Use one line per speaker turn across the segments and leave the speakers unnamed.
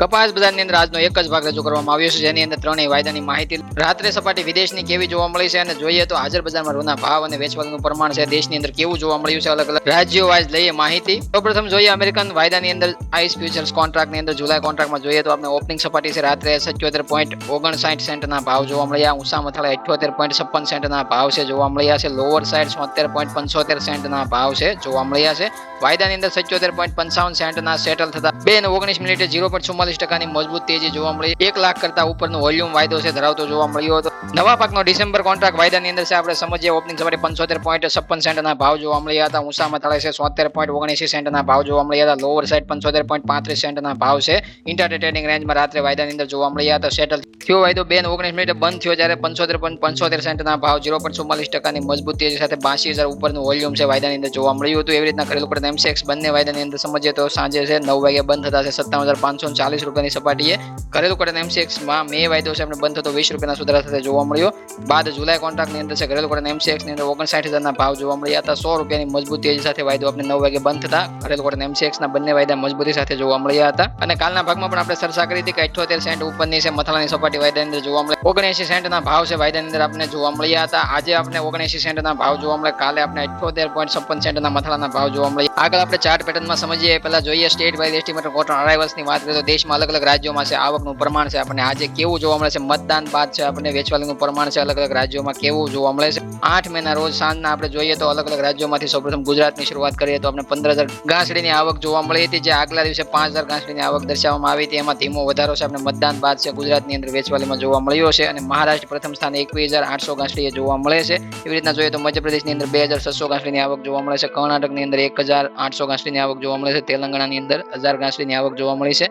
કપાસ બજારની અંદર આજનો એક જ ભાગ રજૂ કરવામાં આવ્યો છે. જેની અંદર ત્રણેય વાયદાની માહિતી રાત્રે સપાટી વિદેશની કેવી જોવા મળી છે અને જોઈએ તો હાજર બજારમાં રૂના ભાવ અને વેચવાનું પ્રમાણ છે. દેશની અંદર કેવું જોવા મળ્યું છે અલગ અલગ રાજ્યો વાઇઝ લઈએ માહિતી. સૌપ્રથમ જોઈએ અમેરિકન વાયદાની અંદર આઈસ ફ્યુચર્સ કોન્ટ્રાક્ટની અંદર જુલાઈ કોન્ટ્રાક્ટમાં જોઈએ તો આપણે ઓપનિંગ સપાટી છે રાત્રે સત્યોતેર પોઈન્ટ ઓગણસાઠ સેન્ટના ભાવ જોવા મળ્યા. ઊંચા મથાળા અઠ્યોતેર પોઈન્ટ છપ્પન સેન્ટના ભાવ છે જોવા મળ્યા છે. લોઅર સાઇડ છોતેર પોઈન્ટ પંચોતેર સેન્ટના ભાવ છે જોવા મળ્યા છે. વાયદાની અંદર સત્યોતેર પોઈન્ટ પંચાવન સેન્ટના સેટલ થતા બે ઓગણીસ મિનિટે ઝીરો પોઈન્ટ ચુમ્માલીસ ટકાની મજબૂત તેજી જોવા મળી. એક લાખ કરતા ઉપરનો વોલ્યુમ વાયદો છે ધરાવતો જોવા મળ્યો હતો. નવા પાકનો ડિસેમ્બર કોન્ટ્રાક્ટ વાયદાની અંદર છે. આપણે સમજીએ ઓપનિંગ સવારે પંચોતેર પોઈન્ટ છપ્પન સેન્ટના ભાવ જોવા મળ્યા હતા. ઊંચામાં મથાળે છે સોતેર પોઈન્ટ ઓગણીસી સેન્ટના ભાવ જોવા મળ્યા હતા. લોવર સાઇડ પંચોતેર પોઈન્ટ પાંત્રીસ સેન્ટના ભાવ છે. ઇન્ટરડે ટ્રેડિંગ રેન્જમાં રાત્રે વાયદાની અંદર જોવા મળ્યા હતા. સેટલ થયો વાયદો બે ઓગણીસ મિનિટે બંધ થયો જ્યારે પંચોતેર પોઈન્ટ પંચોતેર સેન્ટના ભાવ ઝીરો પોઈન્ટ ચુમ્માલીસ ટકાની મજબૂત તેજી સાથે બાસી હજાર ઉપરનું વોલ્યુમ છે વાયદાની અંદર જોવા મળ્યું હતું. એવી રીતના કરેલું પડે એમસેક્સ બંને વાયદાની અંદર સમજીએ તો સાંજે છે નવ વાગે બંધ થતા છે. સત્તાવન હજાર પાંચસો ચાલીસ રૂપિયાની સપાટીએ. ઘરેલું કડન એમસીએક્સમાં મે વાયદો છે બંધ થતો વીસ રૂપિયાના સુધારા સાથે જોવા મળ્યો. બાદ જુલાઈ કોન્ટ્રાક્ટની અંદર છે ઘરેલું કડન એમસીએક્સની અંદર ઓગણસાઠ હજારના ભાવ જોવા મળ્યા હતા. સો રૂપિયાની મજબૂત તેજી સાથે વાયદો આપણે નવ વાગે બંધ થતા ઘરેલું કડન એમસીએક્સના બંને વાયદા મજબૂતી સાથે જોવા મળ્યા હતા. અને કાલના ભાગમાં પણ આપણે ચર્ચા કરી હતી કે અઠ્યોતેર સેન્ટ ઉપરની છે, મથાળાની સપાટી વાયદાની અંદર જોવા મળે. ઓગણએસી સેન્ટના ભાવ છે, વાયદાની અંદર આપણે જોવા મળ્યા હતા. આજે આપણે ઓગણએસી સેન્ટના ભાવ જોવા મળે. કાલે આપણે અઠ્યોતેર પોઈન્ટ છપ્પન સેન્ટના મથાળાના ભાવ જોવા મળે આગળ આપણે ચાર્ટ પેટર્નમાં સમજીએ. પહેલા જોઈએ સ્ટેટ વાઇઝ એસ્ટિમેટ કોટન અરાઇવલ્સની વાત કરીએ તો દેશમાં અલગ અલગ રાજ્યોમાં છે, આવકનું પ્રમાણ છે આપણને. આજે કેવું જોવા મળે છે, મતદાન બાદ છે આપણને વેચવાલીનું પ્રમાણ છે, અલગ અલગ રાજ્યોમાં કેવું જોવા મળે છે. આઠ મહિના રોજ સાંજના આપણે જોઈએ તો અલગ અલગ રાજ્યોમાંથી સૌપ્રથમ ગુજરાતની શરૂઆત કરીએ તો આપણે પંદર હજાર ઘાસડીની આવક જોવા મળી હતી, જે આગલા દિવસે પાંચ હજાર ઘાસડીની આવક દર્શાવવામાં આવી હતી. એમાં ધીમો વધારો છે, આપણે મતદાન બાદ છે ગુજરાતની અંદર વેચવાલીમાં જોવા મળ્યો છે અને મહારાષ્ટ્ર પ્રથમ સ્થાને એકવીસ હજાર આઠસો ઘાસડીએ જોવા મળે છે. એવી રીતના જોઈએ તો મધ્યપ્રદેશની અંદર બે હજાર છસો ઘાસડીની આવક જોવા મળે છે. કર્ણાટકની અંદર એક હજાર આઠસો ઘાસડીની આવક જોવા મળે છે. તેલંગાણાની અંદર હજાર ઘાસડીની આવક જોવા મળી છે.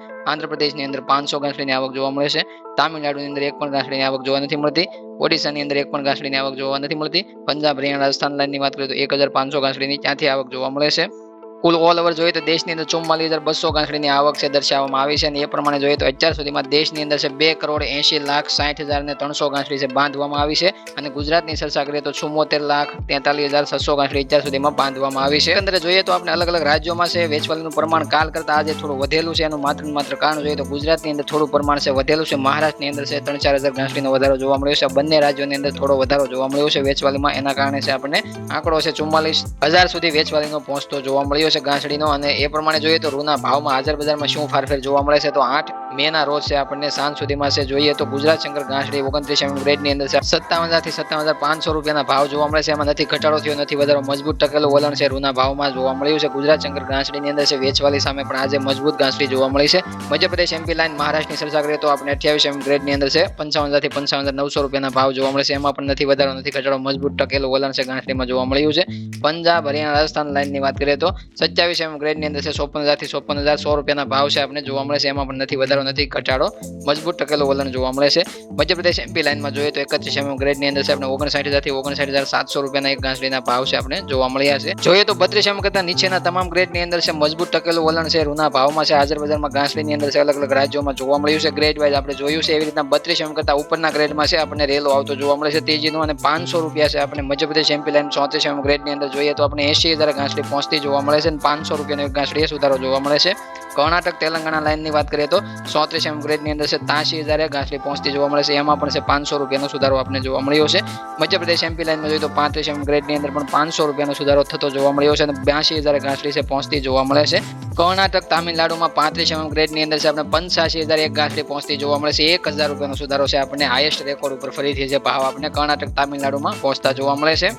આંધ્રપ્રદેશની અંદર પાંચસો ઘાસડીની આવક જોવા મળે છે. તામિલનાડુની અંદર એક પણ ઘાસડીની આવક જોવા નથી મળતી. ઓડિશાની અંદર એક પણ ઘાસડીની આવક જોવા નથી મળતી. પંજાબ, હરિયાણા, રાજસ્થાન લાઇનની વાત કરીએ તો એક હજાર પાંચસો ઘાસડીની ક્યાંથી આવક જોવા મળે છે. કુલ ઓલ ઓવર જોઈએ તો દેશની અંદર ચુમ્માલીસ હજાર બસો ઘાસડીની આવક છે દર્શાવવામાં આવી છે અને એ પ્રમાણે જોઈએ તો અત્યાર સુધીમાં દેશની અંદર છે બે કરોડ એંશી લાખ સાઠ હજાર ને ત્રણસો ઘાસડી છે બાંધવામાં આવી છે અને ગુજરાતની સરસા કરીએ તો ચુમ્મોતેર લાખ તેતાલીસ હજાર છસો ઘાસડી અત્યાર સુધીમાં બાંધવામાં આવી છે. અંદર જોઈએ તો આપણે અલગ અલગ રાજ્યોમાં છે વેચવાલીનું પ્રમાણ કાલ કરતા આજે થોડું વધેલું છે એનું માત્ર માત્ર કારણ જોઈએ તો ગુજરાતની અંદર થોડું પ્રમાણ છે વધેલું છે. મહારાષ્ટ્રની અંદર છે ત્રણ ચાર હજાર ઘાસડીનો વધારો જોવા મળ્યો છે. બંને રાજ્યોની અંદર થોડો વધારો જોવા મળ્યો છે વેચવાલીમાં. એના કારણે છે આપણને આંકડો છે ચુમ્માલીસ હજાર સુધી વેચવાલીનો પહોંચતો જોવા મળ્યો છે ઘાસડીનો અને એ પ્રમાણે જોઈએ તો રૂના ભાવમાં હાજર બજારમાં શું ફારફેર જોવા મળે છે? તો આઠ મે ના રોજ છે આપણને સાંજ સુધીમાં છે. જોઈએ તો ગુજરાત શંકર ઘાસડી ઓગણત્રીસ એમ ગ્રેડની અંદર છે. સત્તાવન હજારથી સત્તાવન હજાર પાંચસો રૂપિયાના ભાવ જોવા મળે છે. એમાં નથી ઘટાડો થયો, નથી વધારો. મજબૂત ટકેલું વલણ છે રૂના ભાવમાં જોવા મળ્યું છે. ગુજરાત શંકર ઘાસડીની અંદર છે વેચવાલી સામે પણ આજે મજબૂત ઘાસડી જોવા મળી છે. મધ્યપ્રદેશ એમપી લાઇન મહારાષ્ટ્રની ચર્ચા કરીએ તો આપણે અઠ્યાવીસ એમ ગ્રેડની અંદર છે. પંચાવન હજારથી પંચાવન હજાર નવસો રૂપિયાના ભાવ જોવા મળે છે. એમાં પણ નથી વધારો, નથી ઘટાડો. મજબૂત ટકેલું વલણ છે ઘાસડીમાં જોવા મળ્યું છે. પંજાબ, હરિયાણા, રાજસ્થાન લાઇનની વાત કરીએ તો સત્યાવીસ એમ ગ્રેડની અંદર છે, ચોપન હજારથી ચોપન હજાર, સો રૂપિયાના ભાવ છે આપણે જોવા મળે છે. એમાં પણ નથી વધારો, નથી ઘટાડો. મજબૂત ટકેલો વલણ જોવા મળે છે. મધ્યપ્રદેશ એમપી લાઇનમાં જોઈએ તો એકત્રીસ એમ ગ્રેડની અંદર છે, આપણે ઓગણસાઠ હજારથી ઓગણસાઠ હજાર સાતસો રૂપિયાના એક ઘાસડીના ભાવ છે આપણે જોવા મળ્યા છે. જોઈએ તો બત્રીસ એમ કરતા નીચેના તમામ ગ્રેડની અંદર છે, મજબૂત ટકેલું વલણ છે રૂના ભાવમાં છે. હાજર બજારમાં ઘાસડીની અંદર છે, અલગ અલગ રાજ્યોમાં જોવા મળ્યું છે. ગ્રેડ વાઇઝ આપણે જોયું છે, એવી રીતના બત્રીસ એમ કરતા ઉપરના ગ્રેડમાં છે, આપણને રેલો આવતો જોવા મળે છે. તેજીનું અને પાંચસો રૂપિયા છે, આપણે મધ્યપ્રદેશ એમપી લાઇન ચોત્રીસ એમ ગ્રેડની અંદર જોઈએ તો આપણે એસી હજાર ઘાસડી પહોંચતી જોવા મળે છે. અને પાંચસો રૂપિયાનો એક ઘાસડી સુધારો જોવા મળે છે. કર્ણાટક તેલંગાણા લાઇનની વાત કરીએ તો ચોત્રીસ એમ ગ્રેડની અંદર છે ત્યાંસી હજારે ઘાસડી પહોંચતી જોવા મળે છે. એમાં પણ છે પાંચસો રૂપિયાનો સુધારો આપણે જોવા મળ્યો છે. મધ્યપ્રદેશ એમપી લાઇનમાં જોઈએ તો પાંત્રીસ એમ ગ્રેડની અંદર પણ પાંચસો રૂપિયાનો સુધારો થતો જોવા મળ્યો છે અને બ્યાસી હજાર ઘાસડી છે પહોંચતી જોવા મળે છે. કર્ણાટક તામિલનાડુમાં પાંત્રીસ એમ ગ્રેડની અંદર છે આપણે પંચાસી હજાર એક ઘાસડી પહોંચતી જોવા મળે છે. એક હજાર રૂપિયાનો સુધારો છે આપણને હાઈએસ્ટ રેકોર્ડ ઉપર ફરીથી છે ભાવ આપણને કર્ણાટક તામિલનાડુમાં પહોંચતા જોવા મળે છે.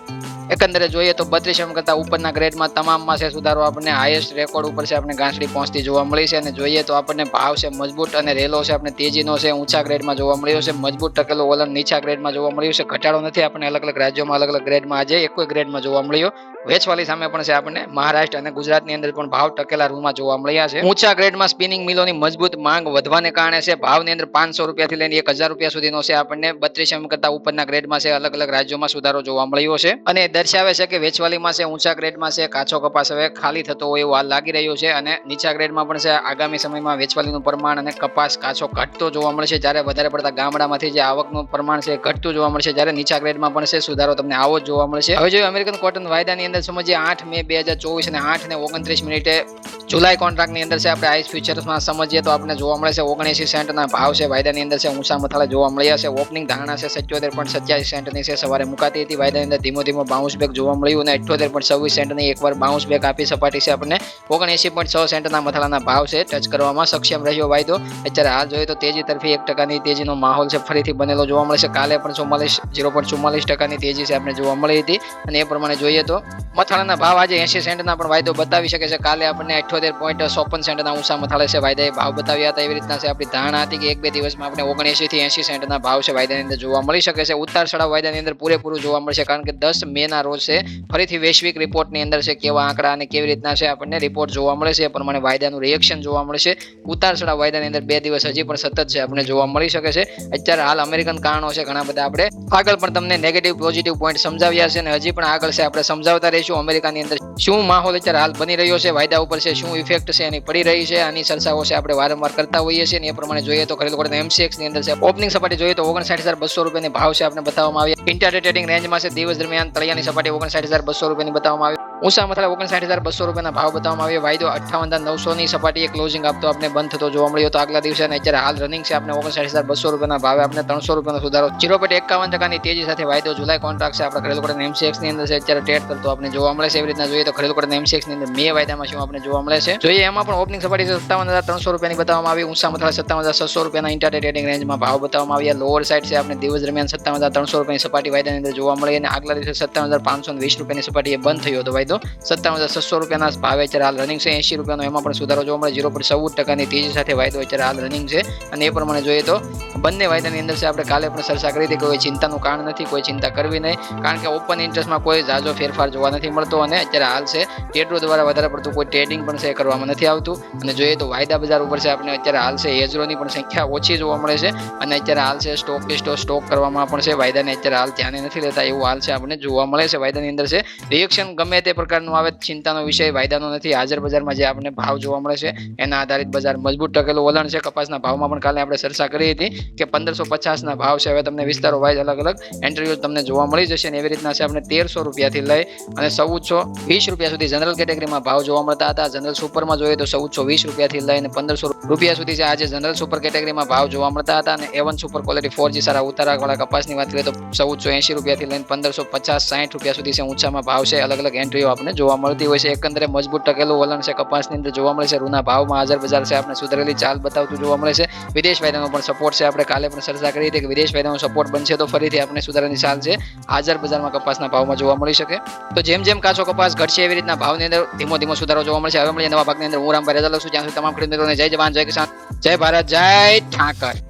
એકંદરે જોઈએ તો બત્રીસ એમ કરતા ઉપરના ગ્રેડમાં તમામમાં છે સુધારો. આપણને હાઈએસ્ટ રેકોર્ડ ઉપર છે આપણે ગાંસડી પહોંચતી જોવા મળી છે અને જોઈએ તો આપણને ભાવ છે મજબૂત અને રેલો છે, આપણે તેજીનો છે ઊંચા ગ્રેડમાં જોવા મળ્યો છે. મજબૂત ટકેલો વલણ નીચા ગ્રેડમાં જોવા મળ્યું છે. ઘટાડો નથી આપણે અલગ અલગ રાજ્યોમાં, અલગ અલગ ગ્રેડમાં આજે એક ગ્રેડમાં જોવા મળ્યો. વેચવાલી સામે પણ છે આપણને મહારાષ્ટ્ર અને ગુજરાતની અંદર પણ ભાવ ટકેલા રૂમમાં જોવા મળ્યા છે. ઊંચા ગ્રેડમાં સ્પિનિંગ મિલોની મજબૂત માંગ વધવાને કારણે છે ભાવની અંદર પાંચસો રૂપિયાથી લઈને એક હજાર રૂપિયા સુધીનો છે આપણને બત્રીસ એમ કરતા ઉપરના ગ્રેડમાં છે અલગ અલગ રાજ્યોમાં સુધારો જોવા મળ્યો છે. અને દર્શાવે છે કે વેચવાલીમાં છે, ઊંચા ગ્રેડમાં છે, કાચો કપાસ હવે ખાલી થતો હોય એવું હાલ લાગી રહ્યું છે અને નીચા ગ્રેડમાં પણ છે, આગામી સમયમાં વેચવાલીનું પ્રમાણ અને કપાસ કાચો ઘટતો જોવા મળશે. જ્યારે વધારે પડતા ગામડામાંથી જે આવકનું પ્રમાણ છે ઘટતું જોવા મળશે. જ્યારે નીચા ગ્રેડમાં પણ છે, સુધારો તમને આવો જ જોવા મળશે. હવે જો અમેરિકન કોટન વાયદાની અંદર સમજીએ, આઠ મે બે હજાર ચોવીસ અને આઠ ને ઓગણત્રીસ મિનિટે જુલાઈ કોન્ટ્રાક્ટની અંદર છે, આપણે આઈસ ફ્યુચર્સમાં સમજીએ તો આપણે જોવા મળે છે, ઓગણએસી સેન્ટના ભાવ છે, વાયદાની અંદર છે, ઊંચા મથાળા જોવા મળ્યા છે. ઓપનિંગ ધારણા છે, સત્યોતેર પોઈન્ટ સત્યાસી સેન્ટની છે, સવારે મુકાતી હતી. વાયદાની અંદર ધીમો ધીમો બાઉન્સ બેક જોવા મળ્યું અને અઠ્યોતેર પોઈન્ટ છવ્વીસ સેન્ટની એકવાર બાઉન્સ બેક આપી સપાટી છે આપણને. ઓગણએંસી પોઈન્ટ છ સેન્ટના મથાળાના ભાવ છે. ટચ કરવામાં સક્ષમ રહ્યો વાયદો. અત્યારે હાલ જોઈએ તો તેજી તરફી એક ટકાની તેજીનો માહોલ છે. ફરીથી બનેલો જોવા મળે છે. કાલે પણ ચુમ્માલીસ, ઝીરો પોઈન્ટ ચુમ્માલીસ ટકાની તેજી છે આપણે જોવા મળી હતી. અને એ પ્રમાણે જોઈએ તો મથાળાના ભાવ આજે એસી સેન્ટના પણ વાયદો બતાવી શકે છે. કાલે આપણને અઠ્યોતેર પોઈન્ટ ચોપન સેન્ટના ઊંચા મથાળે છે વાયદાએ ભાવ બતાવ્યા હતા એવી રીતના છે. આપણી ધારણા હતી કે એક બે દિવસમાં આપણે ઓગણએસી થી એસી સેન્ટના ભાવ છે વાયદાની અંદર જોવા મળી શકે છે. ઉતાર ચડાવ વાયદાની અંદર પૂરેપૂરું જોવા મળશે કારણ કે દસ મે ના રોજ છે ફરીથી વૈશ્વિક રિપોર્ટની અંદર છે કેવા આંકડા અને કેવી રીતના છે આપણને રિપોર્ટ જોવા મળે છે. એ પ્રમાણે વાયદાનું રિએક્શન જોવા મળશે ઉતાર ચઢાવ વાયદાની અંદર બે દિવસ હજી પણ સતત છે આપણને જોવા મળી શકે છે. અત્યારે હાલ અમેરિકન કારણો છે ઘણા બધા આપણે આગળ પણ તમને નેગેટિવ પોઝિટિવ પોઈન્ટ સમજાવ્યા છે અને હજી પણ આગળ છે આપણે સમજાવતા રહીશું અમેરિકાની અંદર શું માહોલ અત્યારે હાલ બની રહ્યો છે વાયદા ઉપર છે શું ઇફેક્ટ છે એની પડી રહી છે આની ચર્ચાઓ છે આપણે વારંવાર કરતા હોઈએ છીએ એ પ્રમાણે જોઈએ તો ખરીદ કોડ એમસીએક્સની અંદર છે ઓપનિંગ સપાટી જોઈએ તો ઓગણસાઠ હજાર બસો રૂપિયાની ભાવ છે આપણે બતાવવામાં આવ્યા. ઇન્ટરડે ટ્રેડિંગ રેન્જમાં છે દિવસ દરમિયાન તળિયાની સપાટી ઓગણસાઠ હજાર બસો રૂપિયાની બતાવવામાં આવી ઊંચા મથાળે ઓગણસાઠ હજાર બસો રૂપિયાના ભાવ બતાવવામાં આવ્યો. વાયદો અઠાવન હજાર નવસો ની સપાટીએ ક્લોઝિંગ આપતો આપણે બંધ થતો જોવા મળ્યો તો આગલા દિવસે અને અત્યારે હાલ રનિંગ છે આપણે ઓગણસાઠ હજાર બસો રૂપિયાના ભાવે આપણે ત્રણસો રૂપિયાનો સુધારો. જીરો પોઈન્ટ એકાવન ટકાની તેજી સાથે વાયદો જુલાઈ કોન્ટ્રાક્ટ છે. આપણે ઘરેલું કરીને એમસીએક્સની અંદર અત્યારે ટ્રેડ કરતો આપણે જોવા મળે છે. એવી રીતના જોઈએ તો ઘરેલું કરીને એમસીએક્સની અંદર મે વાયદામાં શું આપણે જોવા મળે છે. જોઈએ એમાં પણ ઓપનિંગ સપાટી સત્તાવન હજાર ત્રણસો રૂપિયાની બતાવવામાં આવી. ઊંચા મથાળે સત્તાવન હજાર છસો રૂપિયાના ઇન્ટરનેટ ટ્રેડિંગ રેન્જમાં ભાવ બતાવવામાં આવ્યા. લોઅર સાઇડ છે આપણે દિવસ દરમિયાન સત્તાવન હજાર ત્રણસો રૂપિયાની સપાટી વાયદાની અંદર જોવા મળી અને આગલા દિવસે સત્તાવન હજાર પાંચસો વીસ રૂપિયાની સપાટીએ બંધ થયો હતો. વાયદો સત્તાવન હજાર છસો રૂપિયાના ભાવે અત્યારે હાલ રનિંગ છે. એંશી રૂપિયાનો એમાં પણ સુધારો જોવા મળે. ઝીરો પોઈન્ટ ચૌદ ટકાની તેજી સાથે વાયદો અત્યારે હાલ રનિંગ છે. અને એ પ્રમાણે જોઈએ તો બંને વાયદાની અંદર છે, આપણે કાલે પણ ચર્ચા કરી હતી કોઈ ચિંતાનું કારણ નથી, કોઈ ચિંતા કરવી નહીં. કારણ કે ઓપન ઇન્ટરેસ્ટમાં કોઈ ઝાઝો ફેરફાર જોવા નથી મળતો અને અત્યારે હાલ છે ટેડરો દ્વારા વધારે પડતું કોઈ ટ્રેડિંગ પણ છે કરવામાં નથી આવતું. અને જોઈએ તો વાયદા બજાર ઉપર છે, આપણે અત્યારે હાલ છે એજરોની પણ સંખ્યા ઓછી જોવા મળે છે. અને અત્યારે હાલ છે સ્ટોક લિસ્ટો સ્ટોક કરવામાં પણ છે. વાયદાને અત્યારે હાલ ધ્યાને નથી લેતા એવું હાલ છે, આપણને જોવા મળે છે, વાયદાની અંદર છે. રિએક્શન ગમે તે પ્રકારનું આવે ચિંતાનો વિષય, વાયદાનો નથી. હાજર બજારમાં જે આપણને ભાવ જોવા મળે છે, એના આધારિત બજાર મજબૂત ટકેલું વલણ છે. કપાસના ભાવમાં પણ કાલે આપણે ચર્ચા કરી હતી કે પંદરસો પચાસના ભાવ છે. હવે તમને વિસ્તારો વાઇઝ અલગ અલગ એન્ટ્રીઓ તમને જોવા મળી જશે ને એવી રીતના છે આપણે તેરસો રૂપિયાથી લઈ અને ચૌદસો વીસ રૂપિયા સુધી જનરલ કેટેગરીમાં ભાવ જોવા મળતા હતા. જનરલ સુપરમાં જોઈએ તો ચૌદસો વીસ રૂપિયાથી લઈને પંદરસો રૂપિયા સુધી છે. આજે જનરલ સુપર કેટેગરીમાં ભાવ જોવા મળતા હતા અને A one super quality four G સારા ઉતારાવાળા કપાસની વાત કરીએ તો ચૌદસો એંશી રૂપિયાથી લઈને પંદરસો પચાસ સાઠ રૂપિયા સુધી છે. ઊંચામાં ભાવ છે. અલગ અલગ એન્ટ્રીઓ આપણે જોવા મળતી હોય છે. એકંદરે મજબૂત ટકેલું વલણ છે. કપાસની અંદર જોવા મળે છે. રૂના ભાવમાં હાજર બજાર છે. આપણે સુધરેલી ચાલ બતાવતું જોવા મળે છે. વિદેશ વાયદાનો પણ સપોર્ટ છે. આપણે કાલે પણ ચર્ચા કરી હતી કે વિદેશ વાયદાનો સપોર્ટ બનશે તો ફરીથી આપણે સુધારાની ચાલ છે. હાજર બજારમાં કપાસના ભાવમાં જોવા મળી શકે. તો જેમ જેમ કાચો કપાસ ઘટશે એવી રીતના ભાવની અંદર ધીમો ધીમો સુધારો જોવા મળશે. હવે મળીએ નવા ભાગની અંદર. હું રામભાઈ રજા લઉં છું. જ્યાં સુધી તમામ ખેડૂત જય જવાન, જય કિસાન, જય ભારત, જય ઠાકર.